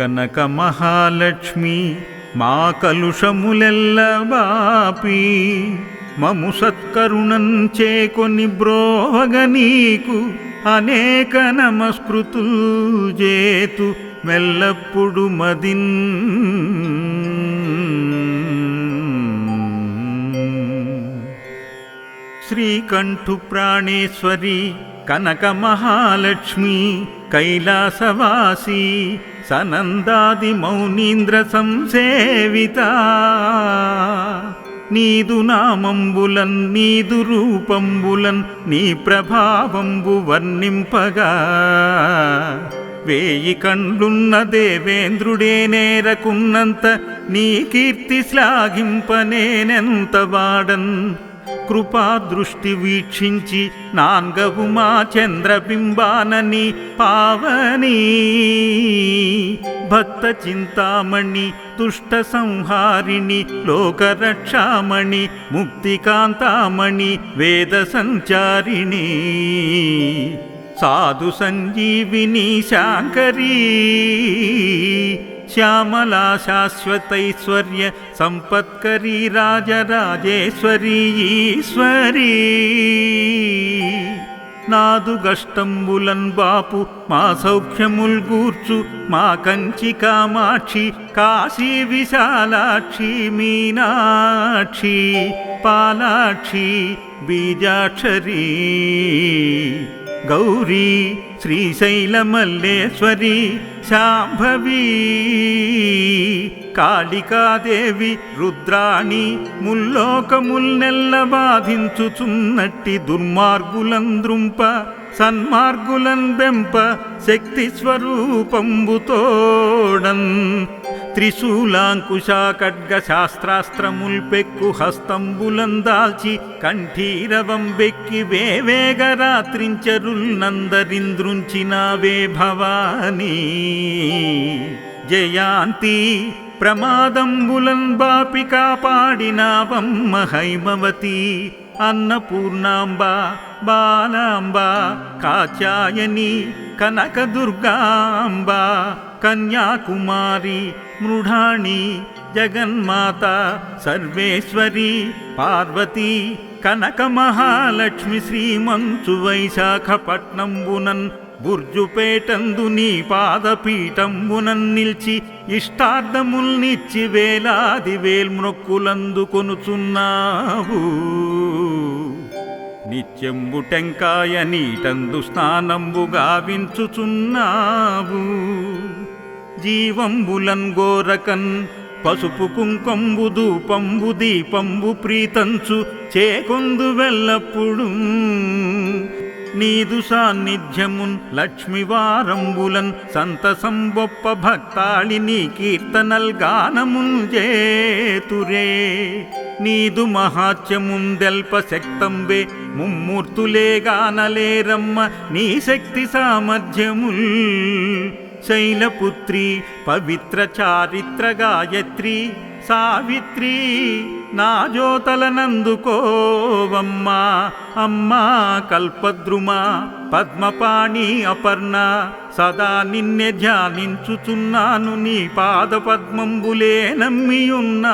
కనక మహాలక్ష్మి మా కలుషములెల్ల బాపి. మము సత్కరుణంచే చేకొని బ్రోవగ నీకు అనేక నమస్కృతులు చేతు మెల్లప్పుడు మదిన్ శ్రీకంఠు ప్రాణేశ్వరి కనక మహాలక్ష్మి కైలాసవాసి సనందాది మౌనీంద్ర సంసేవిత. నీదు నామంబులన్ నీదు రూపంబులన్ నీ ప్రభావంబు వర్ణింపగా. వేయి కండ్లున్న దేవేంద్రుడే నేరకున్నంత నీ కీర్తి శ్లాఘింపనేనెంత వాడన్? కృపాదృష్టి వీక్షించి నాన్గవుమా చంద్రబింబానని పావని. భక్త చింతామణి దుష్ట సంహారిణి లోకరక్షామణి ముక్తికాంతామణి వేద సంచారిణి. సాధు సంజీవిని శాంకరీ. శ్యామలా శాశ్వతైశ్వర్య సంపత్కరీ రాజరాజేశ్వరీ ఈశ్వరీ నాదుగష్టంబులన్ బాపు మా సౌఖ్యముల్ గూర్చు మా కంచి కామాక్షి కాశీ విశాలాక్షి మీనాక్షి పాలాక్షి బీజాక్షరీ గౌరీ శ్రీశైలమల్లేశ్వరి శాంభవీ. కాళికాదేవి రుద్రాణి ముల్లోకముల్నెల్ల బాధించుచున్నట్టి దుర్మార్గులంద్రుంప సన్మార్గులన్ బెంప శక్తి స్వరూపంబుతోడన్ త్రిశూలాంకుశా ఖడ్గ శాస్త్రాస్త్రముల్ కంఠీరవం బెక్కి వేవేగ రాత్రించరుల్ భవానీ. జయాంతి ప్రమాదంబులం బాపి కాపాడినావమ్మ హైమవతి. అన్నపూర్ణాంబ బాలాంబ కాచాయని కనకదుర్గాంబ కన్యాకుమారి మృఢాణి జగన్మాత సర్వేశ్వరి పార్వతీ కనక మహాలక్ష్మి శ్రీమంచు వైశాఖపట్నంబునన్ బుర్జుపేటందు నీ పాదపీఠంబునన్ నిల్చి ఇష్టార్థముల్నిచ్చి వేలాది వేల్మొక్కులందుకొనుచున్నావు నిత్యంబు టెంకాయ నీటందు స్నానంబు గావించుచున్నావు. జీవంబులన్ గోరకన్ పసుపు కుంకంబు దూపంబు దీపంబు ప్రీతంచు చేకొందు వెళ్ళప్పుడు. నీదు సాన్నిధ్యమున్ లక్ష్మివారంబులన్ సంతసంబొప్ప భక్తాళి నీ కీర్తనల్ గానమున్ జేతురే నీదు మహాత్యముందెల్ప శక్తంబే ముమ్మూర్తులేగానలేరమ్మ నీ శక్తి సామర్థ్యముల్. శైలపుత్రి పవిత్ర చారిత్ర గాయత్రి సావిత్రి నా జ్యోతలనందుకోవమ్మా అమ్మా కల్పద్రుమ పద్మపాణి అపర్ణ సదా నిన్నె ధ్యానించుచున్నాను నీ పాద పద్మంబులే నమ్మియున్నాను.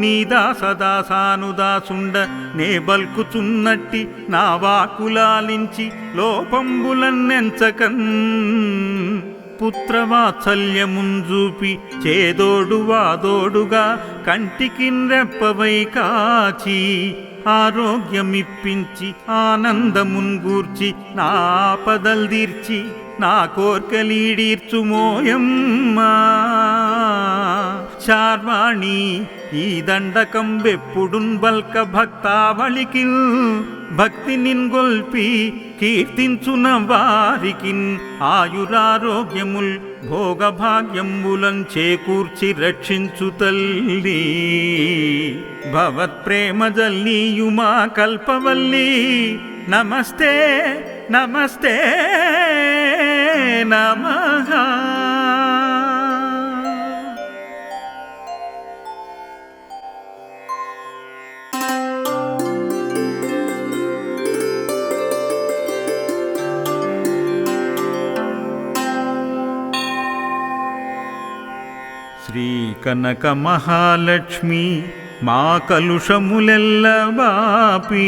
నీ దాసదాసానుదాసుండ నే బల్కుచున్నట్టి నా వాకులాలించి లోపంబులన్నెంచకన్ పుత్రవాత్సల్యముంజూపి చేదోడు వాదోడుగా కంటికి రెప్పవై కాచి ఆరోగ్యమిప్పించి ఆనందమున్గూర్చి నా పదల్దీర్చి నా కోర్కలీడీర్చుమోయమ్మా. చార్వాణి ఈ దండకం వెప్పుడున్ బల్క భక్తావళికి భక్తి నిన్గొల్పి కీర్తించున వారికి ఆయురారోగ్యముల్ భోగభాగ్యంబులం చేకూర్చి రక్షించు తల్లి. భవత్ప్రేమ జల్లీయుమా కల్పవల్లి. నమస్తే నమస్తే నమహా కనక మహాలక్ష్మి మా కలుషములెల్ల బాపి.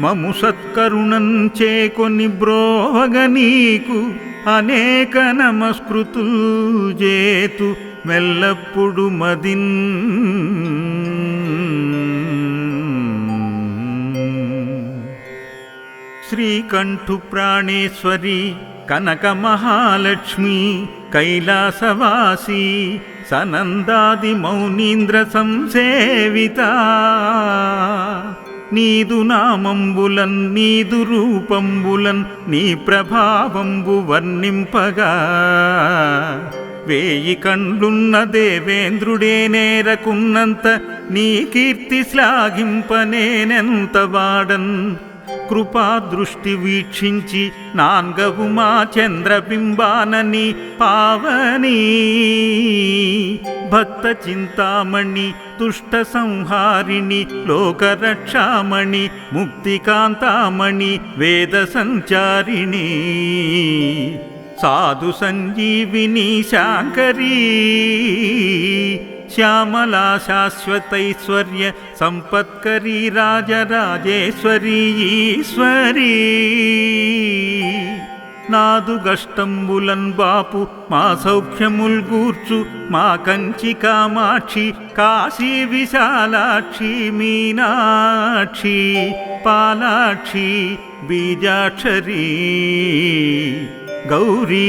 మము సత్కరుణం చేకొని బ్రోవగ నీకు అనేక నమస్కృతులు చేతు మెల్లప్పుడు మదిన్. శ్రీకంఠు ప్రాణేశ్వరి కనక మహాలక్ష్మి కైలాసవాసి. సనందాది మౌనీంద్ర సంసేవిత. నీదు నామంబులన్ నీదు రూపంబులన్ నీ ప్రభావంబు వర్ణింపగా. వేయి కండ్లున్న దేవేంద్రుడే నేరకున్నంత నీ కీర్తి శ్లాఘింపనేనెంత వాడన్. కృపాదృష్టి వీక్షించి నాన్గవు మా చంద్రబింబానని పావని. భక్త చింతామణి దుష్ట సంహారిణి లోకరక్షామణి ముక్తికాంతామణి వేద సంచారిణి. సాధు సంజీవిని శాంకరీ. శ్యామలా శాశ్వతైశ్వర్య సంపత్కరీ రాజరాజేశ్వరీ ఈశ్వరీ నాదుగష్టంబులన్ బాపు మా సౌఖ్యముల్ గూర్చు మా కంచి కామాక్షి కాశీ విశాలాక్షి మీనాక్షి పాలాక్షి బీజాక్షరీ గౌరీ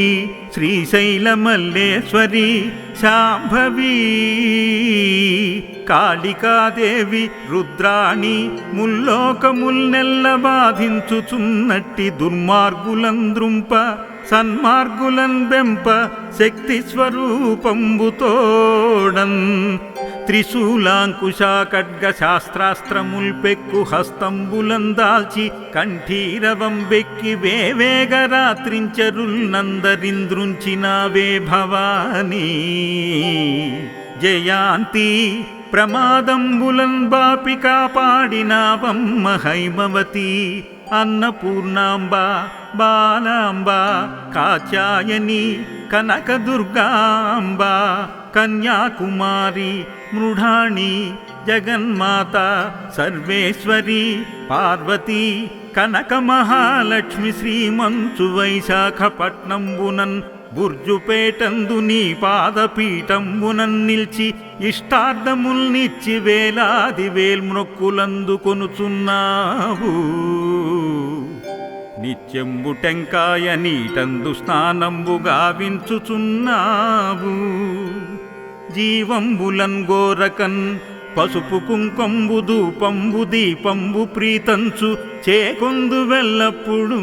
శ్రీశైలమల్లేశ్వరి శాంభవీ. కాళికాదేవి రుద్రాణి ముల్లోకముల్నెల్ల బాధించుచున్నట్టి దుర్మార్గులంద్రుంప సన్మార్గులన్ బెంప శక్తి స్వరూపంబుతోడన్ త్రిశూలాంకుశా ఖడ్గ శాస్త్రాస్త్రముల్ కంఠీరవం వెక్కి వేవేగరాత్రించరుల్నందరింద్రుంచినావే భవానీ జయాంతి ప్రమాదంబులన్ బాపి కాపాడినావమ్మ హైమవతి అన్నపూర్ణాంబ బాలాంబ కాచాయని కనకదుర్గాంబ. కన్యాకుమారి మృఢాణి జగన్మాత సర్వేశ్వరి పార్వతీ కనక మహాలక్ష్మి శ్రీమంచు వైశాఖపట్నంబునన్ బుర్జుపేటందు నీ పాదపీఠంబునన్ నిల్చి ఇష్టార్థముల్నిచ్చి వేలాది వేల్మొక్కులందుకొనుచున్నావు నిత్యంబు టెంకాయ నీటందు స్నానంబు గావించుచున్నావు. జీవంబులన్ గోరకన్ పసుపు కుంకంబు ధూపంబు దీపంబు ప్రీతంచు చేకొందు వెల్లప్పుడు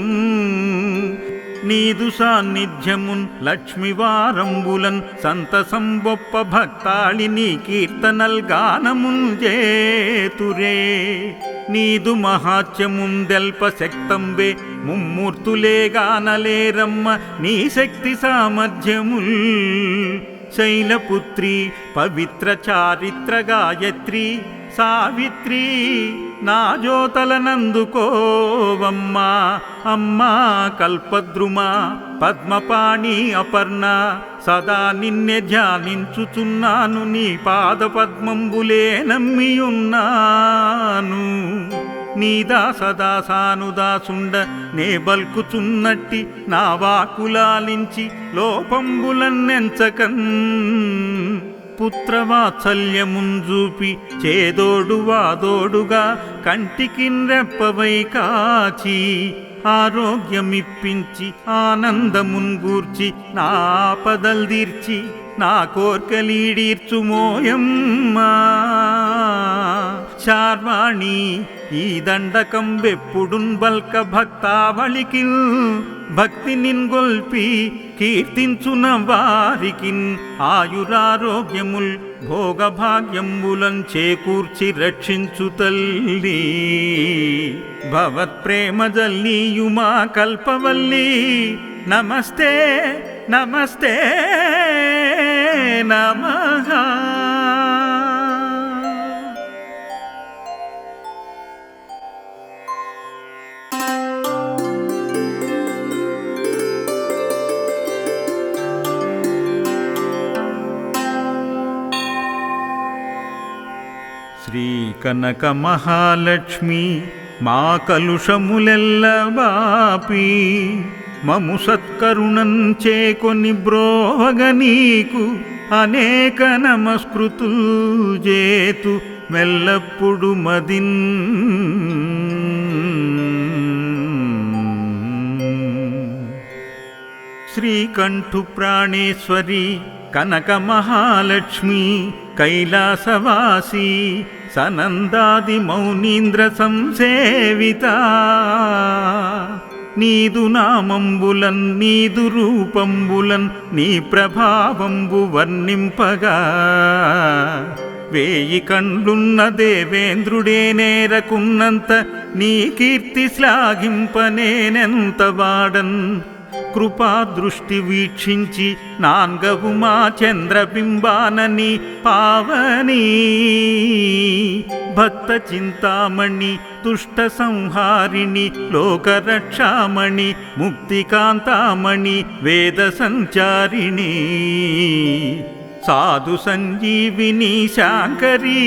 నీదు సాన్నిధ్యమున్ లక్ష్మివారంబులన్ సంతసంబొప్ప భక్తాళి నీ కీర్తనల్ గానమున్ జేతురే నీదు మహాత్యముందెల్ప శక్తంబే ముమ్మూర్తులే గానలేరమ్మ నీ శక్తి సామర్థ్యముల్. శైలపుత్రి పవిత్ర చారిత్ర గాయత్రి సావిత్రి నా జోతలనందుకోవమ్మా అమ్మా కల్పద్రుమ పద్మపాణి అపర్ణ సదా నిన్నె ధ్యానించుచున్నాను నీ పాద పద్మంబులే నమ్మియున్నాను. నీ సదా సానుదాసుండ నే బల్కుచున్నట్టి నా వాకులాలించి లోపంబులన్నెంచకన్. పుత్రవాత్సల్యముంజూపి చేదోడు వాదోడుగా కంటికి రెప్పవై కాచి ఆరోగ్యమిప్పించి ఆనందమున్గూర్చి నా పదల్దీర్చి నా కోర్కలీడీర్చుమోయమ్మా. చార్వాణి ఈ దండకం వెప్పుడున్ బల్క భక్తావళికి భక్తి నిన్గొల్పి కీర్తించున వారికిన్. ఆయురారోగ్యముల్ భోగభాగ్యంబులం చేకూర్చి రక్షించు తల్లి. భవత్ప్రేమ జల్లీయుమా కల్పవల్లి. నమస్తే నమస్తే నమహా కనక మహాలక్ష్మి మా కలుషములెల్ల బాపి మము సత్కరుణం చేకొని బ్రోవగ నీకు అనేక నమస్కృతులు చేతు మెల్లప్పుడు మదిన్. శ్రీకంఠు ప్రాణేశ్వరి కనక మహాలక్ష్మి కైలాసవాసి సనందాది మౌనీంద్ర సంసేవిత. నీదు నామంబులన్ నీదు రూపంబులన్ నీ ప్రభావంబు వర్ణింపగా. వేయి కండ్లున్న దేవేంద్రుడే నేరకున్నంత నీ కీర్తి శ్లాఘింపనేనెంత వాడన్? కృపాదృష్టి వీక్షించి నాన్గవుమా చంద్రబింబానని పావని. భక్త చింతామణి దుష్ట సంహారిణి లోకరక్షామణి ముక్తికాంతామణి వేద సంచారిణి. సాధు సంజీవిని శాంకరీ.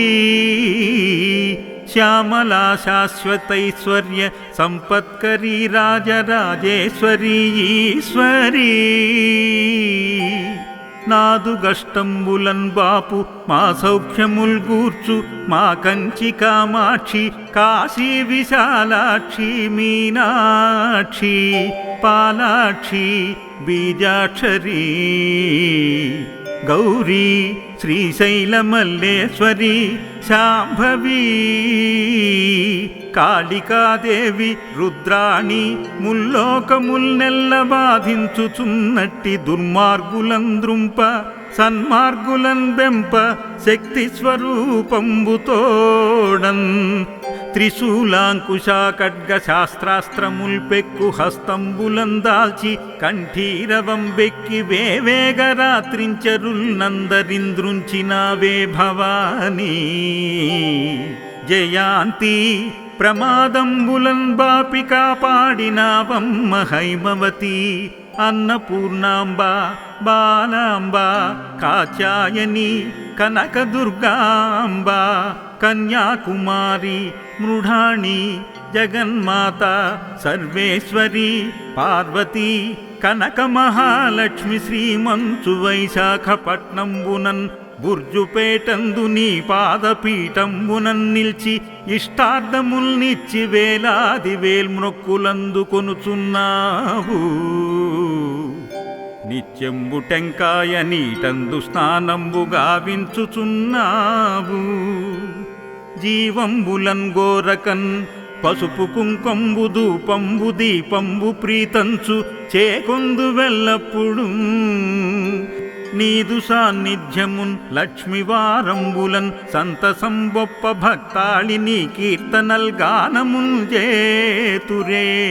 శ్యామలా శాశ్వతైశ్వర్య సంపత్కరీ రాజరాజేశ్వరీ ఈశ్వరీ. నాదు గష్టంబులన్ బాపు మా సౌఖ్యముల్ గూర్చు మా కంచి కామాక్షి కాశీ విశాలాక్షి మీనాక్షి పాలాక్షి బీజాక్షరీ. గౌరీ శ్రీశైలమల్లేశ్వరి శాంభవీ. కాళికాదేవి రుద్రాణి ముల్లోకముల్నెల్ల బాధించుచున్నట్టి దుర్మార్గులంద్రుంప సన్మార్గులన్ బెంప శక్తి స్వరూపంబుతోడన్ త్రిశూలాంకుశా ఖడ్గ శాస్త్రాస్త్రముల్ హస్తంబులందాల్చి కంఠీరవం బెక్కి వేవేగ నందరింద్రుంచినావే భవానీ జయాంతి ప్రమాదంబులన్ బాపి కాపాడినావమ్మ హైమవతి అన్నపూర్ణాంబ బాలాంబ కాచాయని కనకదుర్గాంబ కన్యాకుమారి మృఢాణి జగన్మాత సర్వేశ్వరి పార్వతీ కనక మహాలక్ష్మి శ్రీమంచు వైశాఖపట్నంబునన్ బుర్జుపేటందు నీ పాదపీఠంబునన్ నిల్చి ఇష్టార్థముల్నిచ్చి వేలాది వేల్మృక్కులందు కొనుచున్నావు. నిత్యంబు టెంకాయ నీటందు స్నానంబు గావించుచున్నావు. జీవంబులన్ గోరకన్ పసుపు కుంకంబు ధూపంబు దీపంబు ప్రీతంచు చేకొందు వెళ్ళప్పుడు. నీదు సాన్నిధ్యమున్ లక్ష్మివారంబులన్ సంతసంబొప్ప భక్తాళి నీ కీర్తనల్ గానమున్ జేతురే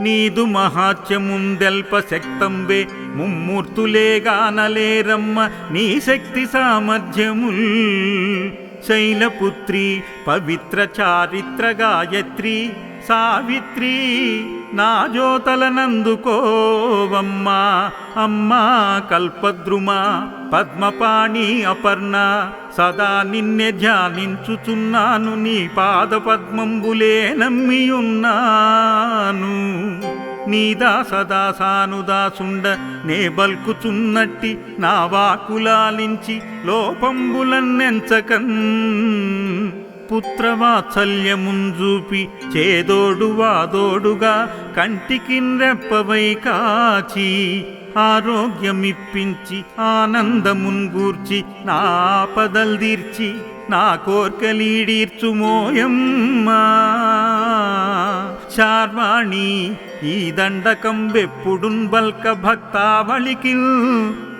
నీదు మహాత్యముందెల్ప శక్తంబే ముమ్మూర్తులే గానలేరమ్మ నీ శక్తి సామర్థ్యముల్. శైలపుత్రి పవిత్ర చారిత్ర గాయత్రి సావిత్రి నా జోతలనందుకోవమ్మా అమ్మా కల్పద్రుమ పద్మపాణి అపర్ణ సదా నిన్నె ధ్యానించుచున్నాను నీ పాద పద్మంబులే నమ్మియున్నాను. నీ సదా సానుదాసుండ నే బల్కుచున్నట్టి నా వాకులాలించి లోపంబులన్నెంచకన్ పుత్రవాత్సల్యముంజూపి చేదోడు వాదోడుగా కంటికిన్రెప్పవై కాచి ఆరోగ్యమిప్పించి ఆనందమున్గూర్చి నా పదల్దీర్చి నా కోర్కలీడీర్చుమోయమ్మా. శార్వాణి ఈ దండకం వెప్పుడున్ బల్క భక్తావళికి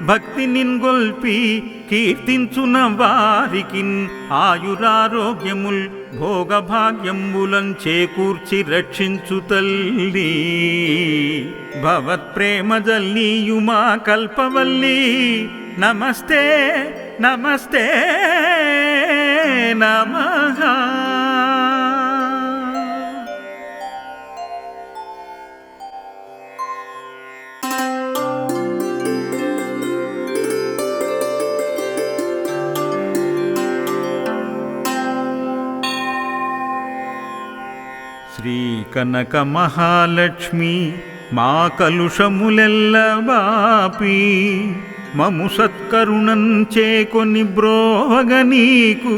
భక్తి నిన్గొల్పి కీర్తించున వారికిన్. ఆయురారోగ్యముల్ భోగభాగ్యంబులం చేకూర్చి రక్షించు తల్లి. భవత్ప్రేమ జల్లీయుమా కల్పవల్లి. నమస్తే నమస్తే నమహా కనక మహాలక్ష్మి మా కలుషములెల్ల బాపి. మము సత్కరుణం చేకొని బ్రోవగ నీకు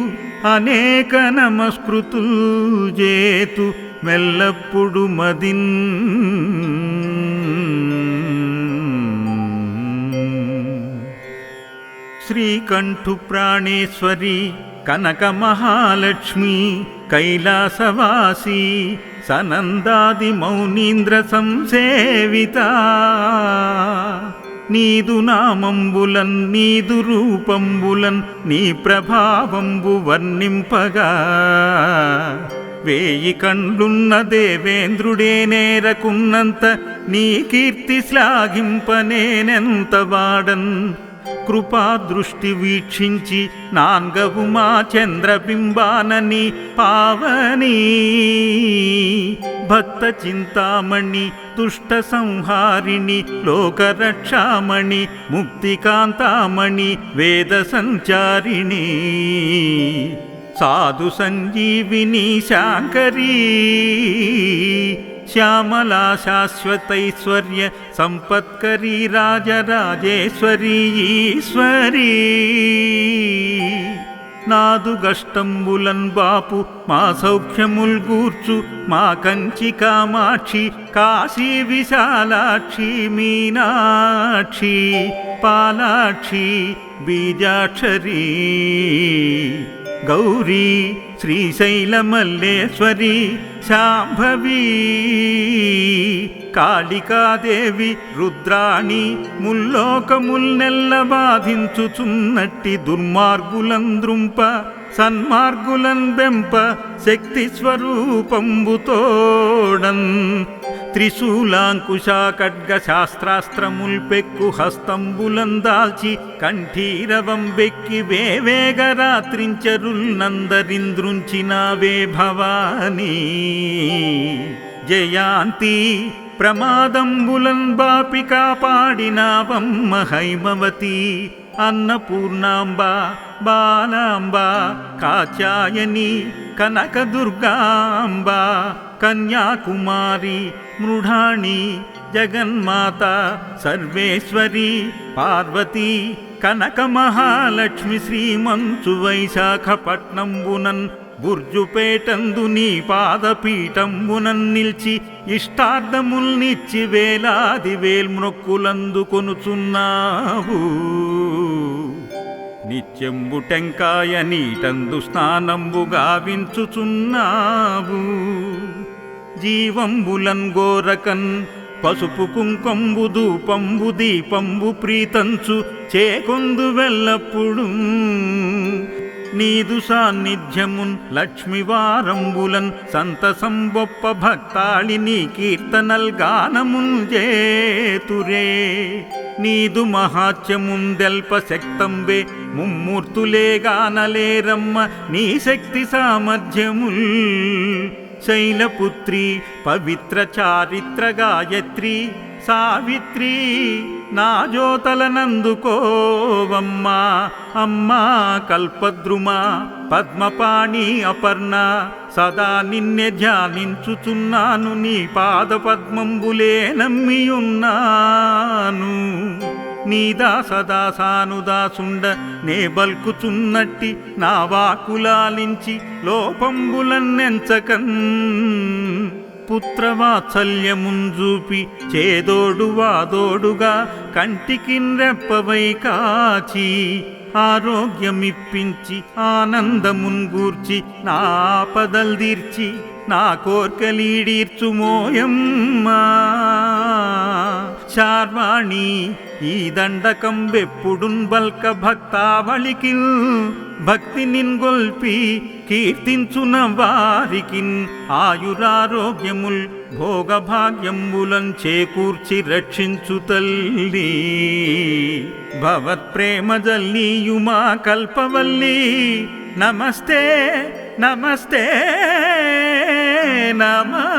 అనేక నమస్కృతులు చేతు మెల్లప్పుడు మదిన్. శ్రీకంఠు ప్రాణేశ్వరి కనక మహాలక్ష్మి కైలాసవాసి. సనందాది మౌనీంద్ర సంసేవిత. నీదు నామంబులన్ నీదు రూపంబులన్ నీ ప్రభావంబు వర్ణింపగా. వేయి కండ్లున్న దేవేంద్రుడే నేరకున్నంత నీ కీర్తి శ్లాఘింపనేనెంత వాడన్. కృపాదృష్టి వీక్షించి నాన్గవుమా చంద్రబింబానని పావని. భక్త చింతామణి దుష్ట సంహారిణి లోకరక్షామణి ముక్తికాంతామణి వేద సంచారిణి. సాధు సంజీవిని శాంకరీ. శ్యామలా శాశ్వతైశ్వర్య సంపత్కరీ రాజరాజేశ్వరీ ఈశ్వరీ నాదు గష్టంబులన్ బాపు మా సౌఖ్యముల్ గూర్చు మా కంచి కామాక్షి కాశీ విశాలాక్షి మీనాక్షి పాలాక్షి బీజాక్షరీ గౌరీ శ్రీశైలమల్లేశ్వరి శాంభవీ. కాళికాదేవి రుద్రాణి ముల్లోకముల్నెల్ల బాధించుచున్నట్టి దుర్మార్గులంద్రుంప సన్మార్గులన్ బెంప శక్తి స్వరూపంబుతోడన్ త్రిశూలాంకుశా ఖడ్గ శాస్త్రాస్త్రముల్పెక్కు హస్తంబులందాల్చి కంఠీరవం బెక్కి వేవేగ రాత్రించరుల్నందరింద్రుంచినావే భవానీ. జయాంతి ప్రమాదంబులన్ బాపి కాపాడినావమ్మ హైమవతి అన్నపూర్ణాంబ బాలాంబ కాత్యాయని కనకదుర్గాంబ కన్యాకుమారి మృఢాణి జగన్మాత సర్వేశ్వరి పార్వతీ కనక మహాలక్ష్మి శ్రీమంచు వైశాఖపట్నంబునన్ బుర్జుపేటందు నీ పాదపీఠంబునన్ నిల్చి ఇష్టార్థముల్నిచ్చి వేలాది వేల్మృక్కులందుకొనుచున్నావు నిత్యంబు టెంకాయ నీటందు స్నానంబు గావించుచున్నావు. జీవంబులన్ గోరకన్ పసుపు కుంకంబు ధూపంబు దీపంబు ప్రీతంచు చేకొందు వెల్లప్పుడు నీదు సాన్నిధ్యమున్ లక్ష్మివారంబులన్ సంతసంబొప్ప భక్తాళి నీ కీర్తనల్ గానమున్ జేతురే నీదు మహాత్యముందెల్ప శక్తంబే ముమ్మూర్తులే గానలేరమ్మ నీ శక్తి సామర్థ్యముల్. శైలపుత్రి పవిత్ర చారిత్ర గాయత్రి సావిత్రి నా జోతలనందుకోవమ్మా అమ్మా కల్పద్రుమా పద్మపాణి అపర్ణ సదా నిన్నె ధ్యానించుచున్నాను నీ పాద పద్మంబులే నమ్మియున్నాను. నీదా సదా సానుదాసుండ నే బల్కుచున్నట్టి నా వాకులాలించి లోపంబులన్నెంచకన్ పుత్రవాత్సల్యముంజూపి చేదోడు వాదోడుగా కంటికి రెప్పవై కాచి ఆరోగ్యమిప్పించి ఆనందమున్గూర్చి నా పదల్దీర్చి నా కోర్కలీడీర్చుమోయమ్మా చార్వాణి ఈ దండకం వెప్పుడున్ బల్క భక్తావళికి భక్తి నిన్గొల్పి కీర్తించున వారికి ఆయురారోగ్యముల్ భోగభాగ్యంబులం చేకూర్చి రక్షించు తల్లి. భవత్ప్రేమజల్లీయుమా కల్పవల్లి. నమస్తే నమస్తే నమ.